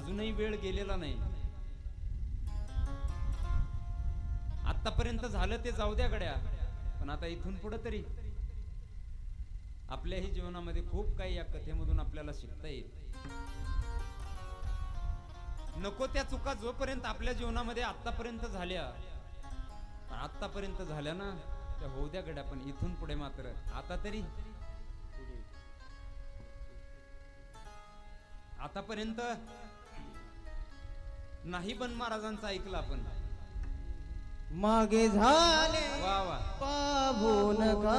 अजूनही वेळ गेलेला नाही. आतापर्यंत झालं ते जाऊ द्या गड्या पण आता इथून पुढे तरी. आपल्याही जीवनामध्ये खूप काही या कथेमधून आपल्याला शिकता येईल. नको त्या चुका जोपर्यंत आपल्या जीवनामध्ये आतापर्यंत झाल्या. आतापर्यंत झाल्या ना त्या होऊ द्या गड्या पण इथून पुढे मात्र. आता तरी. आतापर्यंत नाही पण महाराजांचं ऐकलं आपण. मागे झाले वा वा. पाहू नका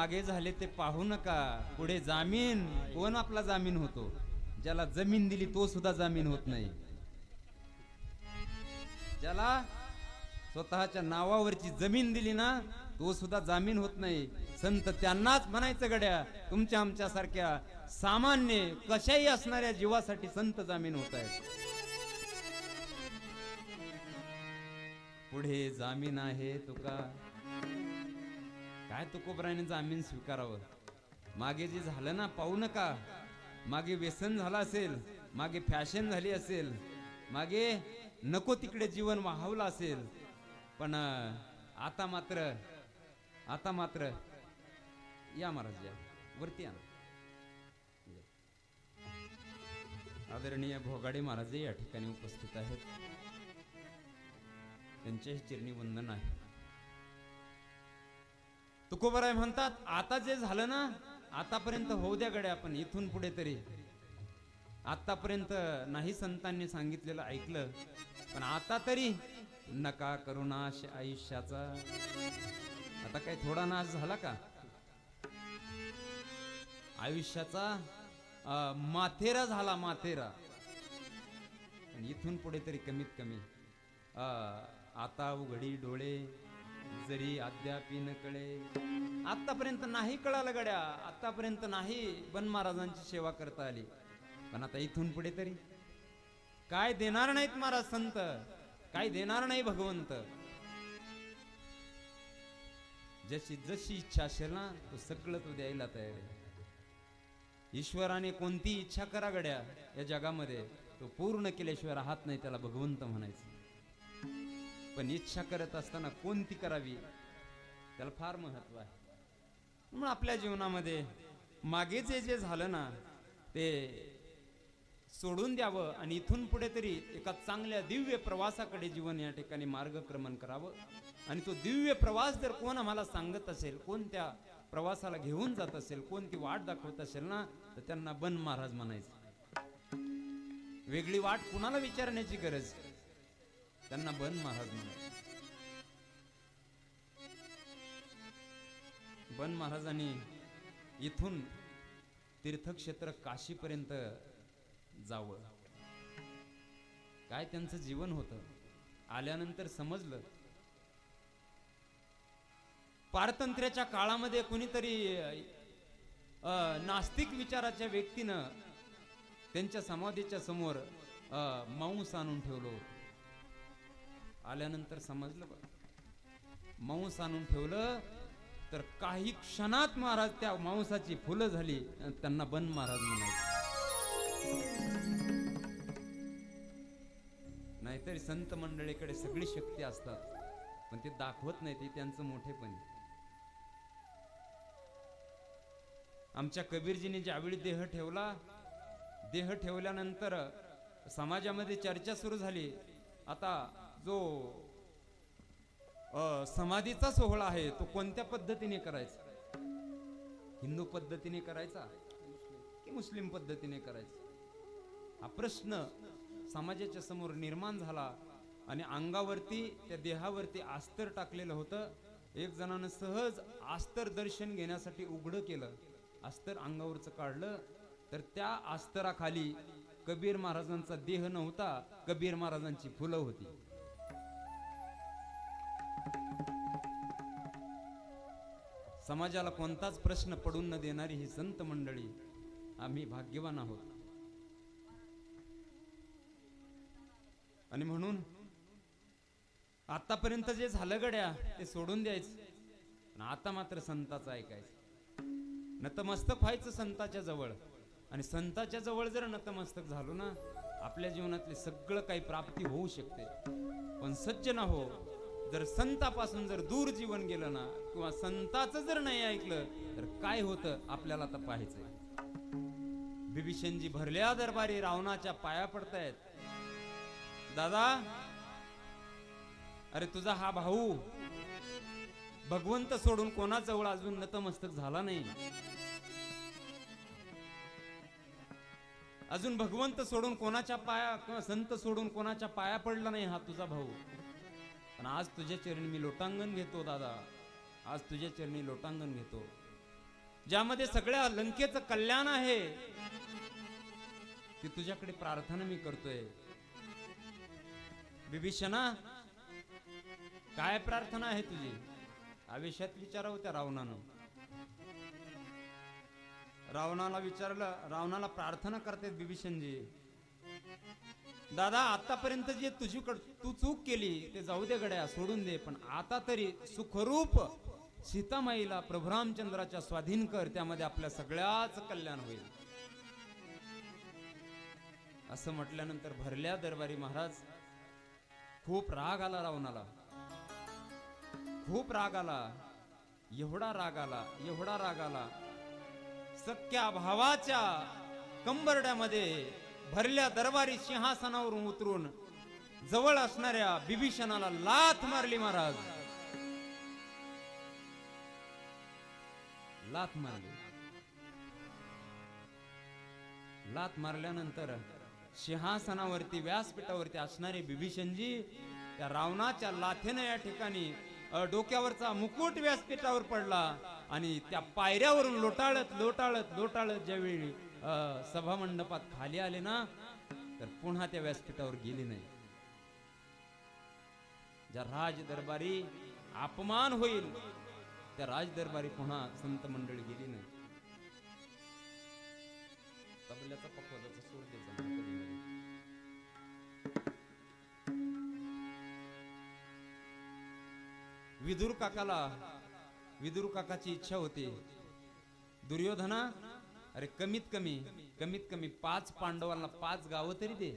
मागे झाले ते पाहू नका. पुढे जामीन कोण आपला जामीन होतो? ज्याला जमीन दिली तो सुद्धा जामीन होत नाही. ज्याला स्वतःच्या नावावरची जमीन दिली ना तो सुद्धा जामीन होत नाही. संत त्यांनाच म्हणायचं गड्या तुमच्या आमच्या सारख्या सामान्य कशाही असणाऱ्या जीवासाठी संत जामीन होत आहेत. पुढे जामीन आहे तुका. काय तुकोबराने जामीन स्वीकारावं? मागे जे झालं ना पाहू नका. मागे व्यसन झालं असेल मागे फॅशन झाली असेल मागे नको तिकडे जीवन वाहवलं असेल. पण आता मात्र आता मात्र या महाराज या वरती या आदरणीय भोगाडे महाराज या ठिकाणी उपस्थित आहेत. त्यांचे चिरणी वंदन आहे. तुकोबराय म्हणतात आता जे झालं ना आतापर्यंत होऊ द्या गड्या आपण इथून पुढे तरी आतापर्यंत नाही संतांनी सांगितलेलं ऐकलं पण आता तरी नका करू नाश आयुष्याचा. आता काही थोडा नाश झाला का? आयुष्याचा अं, माथेरा झाला माथेरा. पण इथून पुढे तरी कमीत कमी अ, आता उघडी डोळे जरी अद्याप न कळे आतापर्यंत नाही कळालं गड्या. आतापर्यंत नाही बन महाराजांची सेवा करता आली. पण आता इथून पुढे तरी? काय देणार नाहीत महाराज संत? काय देणार नाही भगवंत? जशी जशी इच्छा असेल ना तो सगळं तो द्यायला तयार आहे. ईश्वराने कोणती इच्छा करा गड्या या जगामध्ये? तो पूर्ण केल्याशिवाय राहत नाही त्याला भगवंत म्हणायचं. पण इच्छा करत असताना कोणती करावी? त्याला फार महत्त्व आहे. म्हणून आपल्या जीवनामध्ये मागे जे जे झालं ना ते सोडून द्यावं आणि इथून पुढे तरी एका चांगल्या दिव्य प्रवासाकडे जीवन या ठिकाणी मार्गक्रमण करावं. आणि तो दिव्य प्रवास जर कोण आम्हाला सांगत असेल कोणत्या प्रवासाला घेऊन जात असेल कोणती वाट दाखवत असेल ना तर त्यांना बन महाराज म्हणायचं. वेगळी वाट कुणाला विचारण्याची गरज? त्यांना बन महाराज म्हणत बन महाराजांनी इथून तीर्थक्षेत्र काशीपर्यंत जावं. काय त्यांचं जीवन होतं? आल्यानंतर समजलं. पारतंत्र्याच्या काळामध्ये कुणीतरी नास्तिक विचाराच्या व्यक्तीनं त्यांच्या समाधीच्या समोर मांस आणून ठेवलं होतं. आल्यानंतर समजलं बघ मांस आणून ठेवलं तर काही क्षणात महाराज त्या मांसाची फुलं झाली त्यांना बन महाराज म्हणायचे. नाहीतरी संत मंडळीकडे सगळी शक्ती असतात पण ते दाखवत नाही ते त्यांचं मोठेपण आमच्या कबीरजीने ज्यावेळी देह ठेवला देह ठेवल्यानंतर समाजामध्ये चर्चा सुरू झाली. आता जो समाधीचा सोहळा आहे तो कोणत्या पद्धतीने करायचा? हिंदू पद्धतीने करायचा की मुस्लिम पद्धतीने करायचा? हा प्रश्न समाजाच्या समोर निर्माण झाला आणि अंगावरती त्या देहावरती आस्तर टाकलेलं होतं. एक जणानं सहज आस्तर दर्शन घेण्यासाठी उघडं केलं अस्तर अंगावरचं काढलं. तर त्या आस्तराखाली कबीर महाराजांचा देह नव्हता कबीर महाराजांची फुलं होती. समाजाला कोणताच प्रश्न पडून न देणारी ही संत मंडळी आम्ही भाग्यवान आहोत. आणि म्हणून आतापर्यंत जे झालं गड्या ते सोडून द्यायचं. आता मात्र संताचं ऐकायचं. नतमस्तक व्हायचं संताच्या जवळ. आणि संताच्या जवळ जर नतमस्तक झालो ना आपल्या जीवनातले सगळं काही प्राप्ती होऊ शकते. पण सज्ज ना हो जर संतापासून जर दूर जीवन गेलं ना किंवा संताचं जर नाही ऐकलं तर काय होतं आपल्याला तर पाहायचंय? बिभीषणजी भरल्या दरबारी रावणाच्या पाया पडतायत. दादा अरे तुझा हा भाऊ भगवंत सोडून कोणाजवळ अजून नतमस्तक झाला नाही? अजून भगवंत सोडून कोणाच्या पाया किंवा संत सोडून कोणाच्या पाया पडला नाही हा तुझा भाऊ? पण आज तुझ्या चरणी मी लोटांगण घेतो दादा. आज तुझ्या चरणी लोटांगण घेतो. ज्यामध्ये सगळ्या लंकेचं कल्याण आहे ती तुझ्याकडे प्रार्थना मी करतोय. बिभीषणा काय प्रार्थना आहे तुझी? आयुष्यात विचारावं त्या रावणानं. रावणाला विचारलं रावणाला प्रार्थना करते बिभीषणजी दादा आतापर्यंत जे तुझीकड तू चूक केली ते जाऊ दे गड्या सोडून दे पण आता तरी सुखरूप सीतामाईला प्रभुरामचंद्राच्या स्वाधीन कर त्यामध्ये आपल्या सगळ्याच कल्याण होईल. असं म्हटल्यानंतर भरल्या दरबारी महाराज खूप राग आला रावणाला. खूप राग आला. एवढा राग आला एवढा राग आला. सख्या भावाच्या कंबरड्यामध्ये भरल्या दरबारी सिंहासनावरून उतरून जवळ असणाऱ्या बिभीषणाला लाथ मारली महाराज. लाथ मारली. लात मारल्यानंतर सिंहासनावरती व्यासपीठावरती असणारे बिभीषणजी त्या रावणाच्या लाथेनं या ठिकाणी डोक्यावरचा मुकुट व्यासपीठावर पडला आणि त्या पायऱ्यावरून लोटाळत लोटाळत लोटाळत ज्यावेळी सभा सभामंडपात खाली आले ना तर पुन्हा त्या व्यासपीठावर गेले नाही. ज्या राज दरबारी अपमान होईल त्या राज दरबारी पुन्हा संत मंडळी गेली ना तबल्याचा पकवाजाचा सूर द्यायचा विदुर काकाला विदुर काकाची इच्छा होती. दुर्योधना अरे कमीत कमी कमीत कमी पाच पांडवांना पाच गावं तरी दे.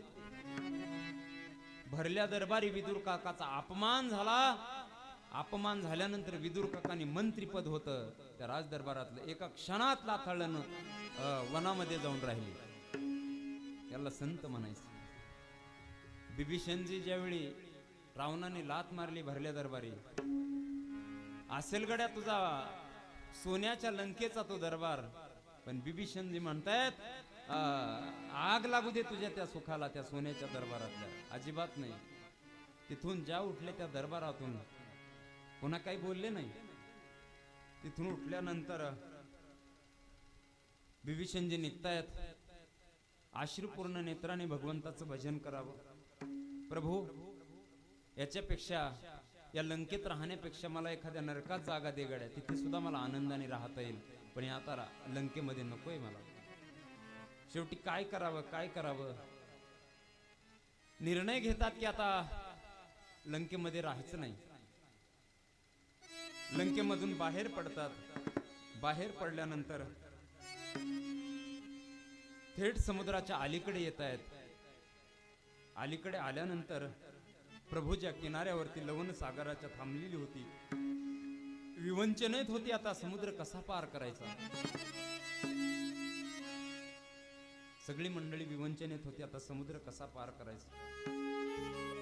भरल्या दरबारी विदुर काकाचा अपमान झाला. अपमान झाल्यानंतर विदुर काकानी मंत्रीपद होतं. त्या राज दरबारातलं एका क्षणात लाथाळलं वनामध्ये जाऊन राहिले. त्याला संत म्हणायचे. बिभीषणजी ज्यावेळी रावणाने लात मारली भरल्या दरबारी असेल गड्या तुझा सोन्याच्या लंकेचा तो दरबार पण बिभीषणजी म्हणतायत आग लागू दे तुझ्या त्या सुखाला त्या सोन्याच्या दरबारातल्या. अजिबात नाही. तिथून ज्या उठल्या त्या दरबारातून पुन्हा काही बोलले नाही. तिथून उठल्यानंतर बिभीषणजी निघतायत. आश्रुपूर्ण नेत्राने भगवंताचं भजन करावं. प्रभू याच्यापेक्षा या लंकेत राहण्यापेक्षा मला एखाद्या नरकात जागा दे गड्या तिथे सुद्धा मला आनंदाने राहता येईल. पण या आता लंकेमध्ये नकोय मला. शेवटी काय करावं काय करावं? निर्णय घेतात की आता लंकेमध्ये राहायचं नाही. लंकेमधून बाहेर पडतात. बाहेर पडल्यानंतर थेट समुद्राच्या अलीकडे येत आहेत. अलीकडे आल्यानंतर प्रभूच्या किनाऱ्यावरती लवण सागराच्या थांबलेली होती. विवंचनेत होती आता समुद्र कसा पार करायचा? सगळी मंडळी विवंचनेत होती आता समुद्र कसा पार करायचा?